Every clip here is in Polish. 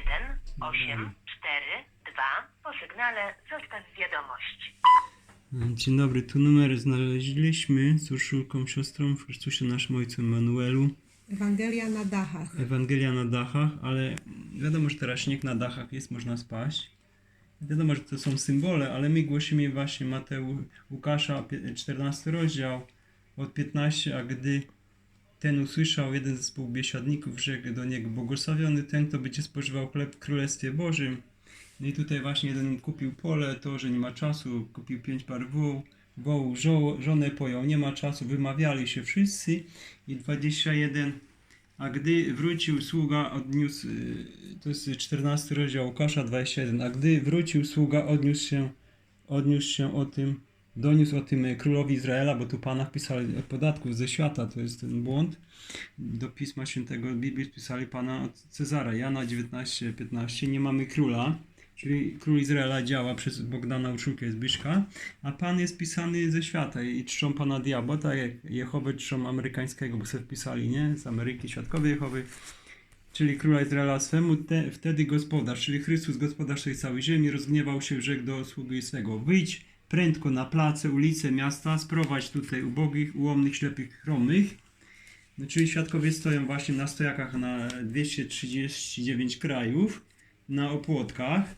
1, 8, 4, 2. Po sygnale zostaw wiadomość. Dzień dobry, tu numer znaleźliśmy z Urszulką, siostrą w Chrystusie naszym Ojcu Emanuelu. Ewangelia na dachach. Ewangelia na dachach, ale wiadomo, że teraz śnieg na dachach jest, można spaść. Wiadomo, że to są symbole, ale my głosimy właśnie Mateusz, Łukasza, pie- 14 rozdział, od 15, a gdy ten usłyszał, jeden ze współbiesiadników rzekł do niego, błogosławiony ten, kto będzie spożywał chleb w Królestwie Bożym. No i tutaj właśnie jeden kupił pole, to, że nie ma czasu, kupił pięć par woł, wołu, żo, żonę pojął, nie ma czasu, wymawiali się wszyscy. I 21 a gdy wrócił sługa, odniósł, y, to jest 14 rozdział Łukasza 21, a gdy wrócił sługa, odniósł się, odniósł się o tym, doniósł o tym królowi Izraela, bo tu Pana wpisali od podatków ze świata, to jest ten błąd. Do Pisma Świętego Biblii wpisali Pana od Cezara, Jana 19, 15, nie mamy króla, czyli król Izraela działa przez Bogdana Urszulkę Zbyszka, a Pan jest pisany ze świata i czczą Pana diabła, tak jak Jehowę czczą amerykańskiego, bo sobie wpisali, nie? Z Ameryki, świadkowej Jehowy, czyli króla Izraela swemu, te, wtedy gospodarz, czyli Chrystus, gospodarz tej całej ziemi, rozgniewał się, rzekł do sługi swego, wyjdź prędko na place, ulice miasta, sprowadź tutaj ubogich, ułomnych, ślepych, chromych, no, czyli świadkowie stoją właśnie na stojakach na 239 krajów, na opłotkach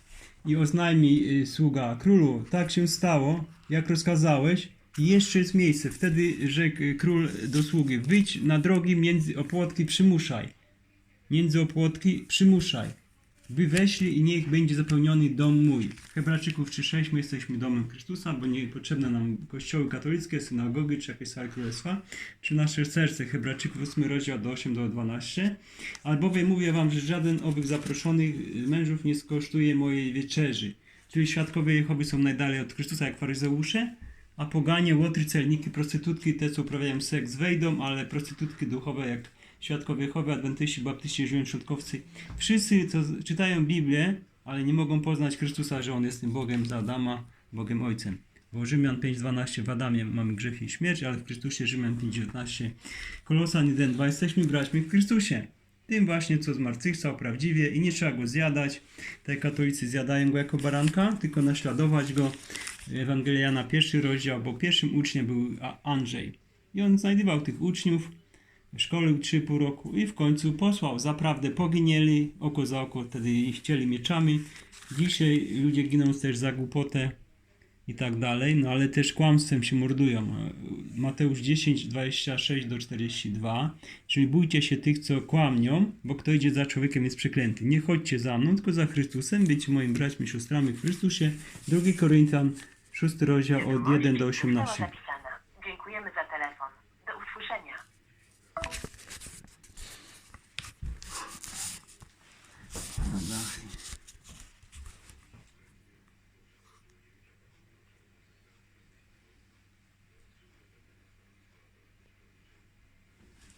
i oznajmi y, sługa królu, tak się stało, jak rozkazałeś, jeszcze jest miejsce. Wtedy rzekł y, król do sługi, wyjdź na drogi między opłotki, przymuszaj. Między opłotki, przymuszaj. By weszli i niech będzie zapełniony dom mój. Hebrajczyków 3,6 my jesteśmy domem Chrystusa, bo nie potrzebne nam kościoły katolickie, synagogi czy jakieś sale królestwa, czy nasze serce. Hebrajczyków 8 rozdział do 8 do 12. Albowiem mówię wam, że żaden owych zaproszonych mężów nie skosztuje mojej wieczerzy. Czyli świadkowie Jehowy są najdalej od Chrystusa jak faryzeusze, a poganie, łotry, celniki, prostytutki, te co uprawiają seks wejdą, ale prostytutki duchowe jak świadkowie Jehowy, adwentyści, baptyści, środkowcy, wszyscy co czytają Biblię, ale nie mogą poznać Chrystusa, że On jest tym Bogiem za Adama, Bogiem Ojcem. Bo Rzymian 5.12 w Adamie mamy grzech i śmierć, ale w Chrystusie Rzymian 5.19 Kolosan 1.2 jesteśmy braćmi w Chrystusie. Tym właśnie, co zmartwychwstał prawdziwie i nie trzeba go zjadać. Te katolicy zjadają go jako baranka, tylko naśladować go. Ewangelia na pierwszy rozdział, bo pierwszym uczniem był Andrzej. I on znajdował tych uczniów, szkolił 3,5 roku i w końcu posłał. Zaprawdę poginęli oko za oko, wtedy ich chcieli mieczami. Dzisiaj ludzie giną też za głupotę i tak dalej, no ale też kłamstwem się mordują. Mateusz 10, 26 do 42, czyli bójcie się tych, co kłamią, bo kto idzie za człowiekiem jest przeklęty. Nie chodźcie za mną, tylko za Chrystusem, bycie moimi braćmi siostrami w Chrystusie. 2 Koryntian, 6 rozdział od 1 do 18.